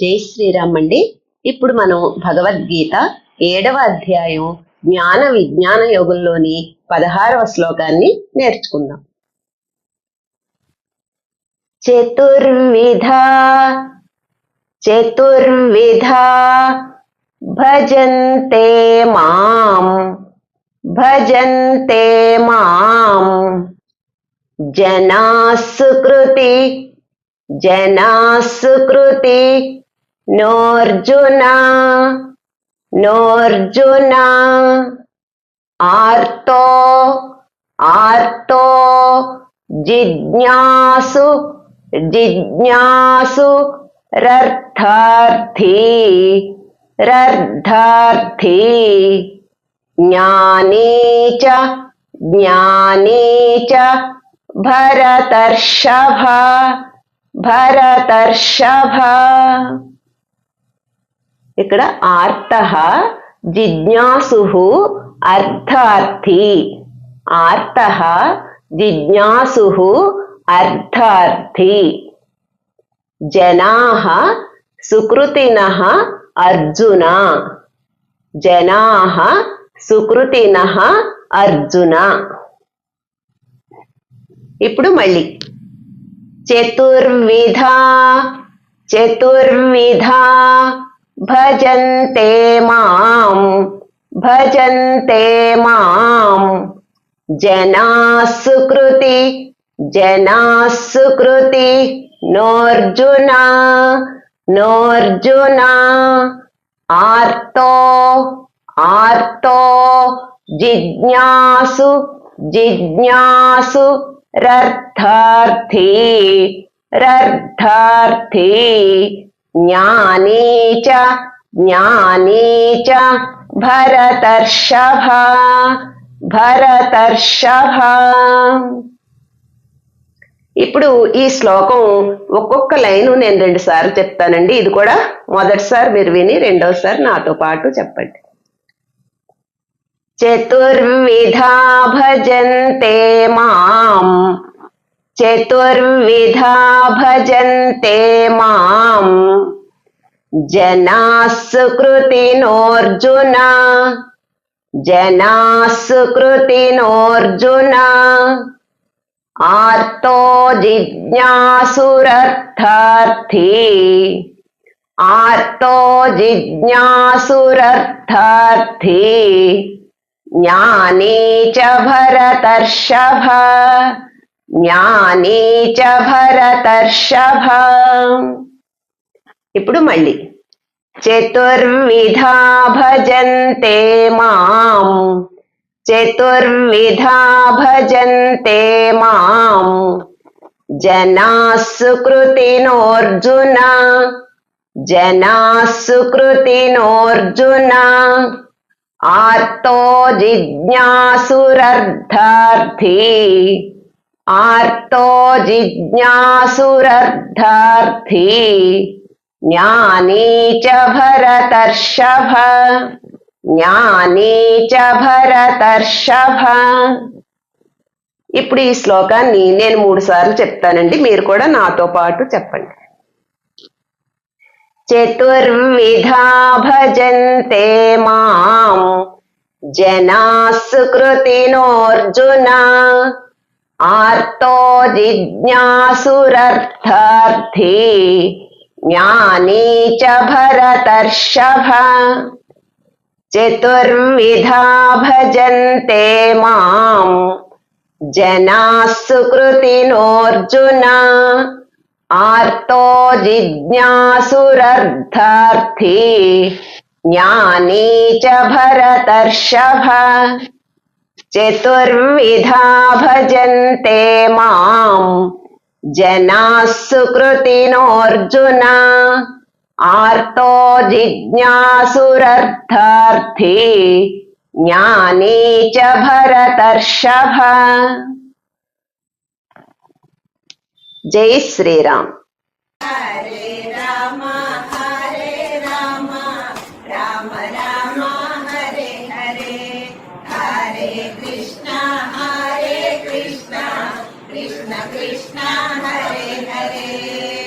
జై శ్రీరామ్ అండి. ఇప్పుడు మనం భగవద్గీత ఏడవ అధ్యాయం జ్ఞాన విజ్ఞాన యోగంలోని పదహారవ శ్లోకాన్ని నేర్చుకుందాం. చతుర్విధ చతుర్విధ భజంతే మాం భజంతే మాం. జనా సుకృతి जनासुकृति नोर्जुना नोर्जुना आर्तो आर्तो जिज्ञासु जिज्ञासु रर्थार्थी रर्थार्थी ज्ञानी च ज्ञानी च भरतर्षभा। భరతర్షభ భరతర్షభ ఇక్కడ ఆర్త జిజ్ఞాసు అర్థార్థి ఆర్త జిజ్ఞాసు అర్థార్థి జనా సుకృతిన అర్జున జనా సుకృతిన అర్జున ఇప్పుడు మళ్ళీ चतुर्विधा चतुर्विधा भजन्ते माम भजन्ते माम जना सुकृति जना सुकृति आर्तो आर्तो जिज्ञासु जिज्ञासु। రర్థార్థే రర్థార్థే జ్ఞానీ చ జ్ఞానీ చ భరతర్షభ భరతర్షభ ఇప్పుడు ఈ శ్లోకం ఒక్కొక్క లైను నేను రెండు సార్లు చెప్తానండి. ఇది కూడా మొదటిసారి మీరు విని రెండోసారి నాతో పాటు చెప్పండి. चतुर्विधा भजन्ते माम्। चतुर्विधा भजन्ते माम्। जनाः सुकृतिनोऽर्जुन आर्तो जिज्ञासुरर्थार्थी। आर्तो जिज्ञासुरर्थार्थी। జ్ఞానీ చ భరతర్షభ జ్ఞానీ చ భరతర్షభ ఇప్పుడు మళ్ళీ చతుర్విధా భజంతే మాం చతుర్విధా భజంతే మాం జనా సుకృతినోర్జున జనా సుకృతినోర్జున ఆర్తో జిజ్ఞాసురర్థార్థీ. ఆర్తో జిజ్ఞాసురర్థార్థీ. జ్ఞానీ చ భరతర్షభ. జ్ఞానీ చ భరతర్షభ. ఇప్పుడు ఈ శ్లోకాన్ని నేను మూడు సార్లు చెప్తానండి. మీరు కూడా నాతో పాటు చెప్పండి. चतुर्विधा भजन्ते माम्। जनाः सुकृतिनोऽर्जुन आर्तो जिज्ञासुरर्थार्थी, ज्ञानी च भरतर्षभ। चतुर्विधा भजन्ते माम्। जनाः सुकृतिनोऽर्जुन आर्तो जिज्ञासुरर्थार्थी, ज्ञानी च भरतर्षभ। चतुर्विधा भजन्ते माम् जनाः सुकृतिनोऽर्जुन आर्तो जिज्ञासुरर्थार्थी, ज्ञानी च भरतर्षभ। जय Shri Ram Krishna, Krishna, Hare Hare.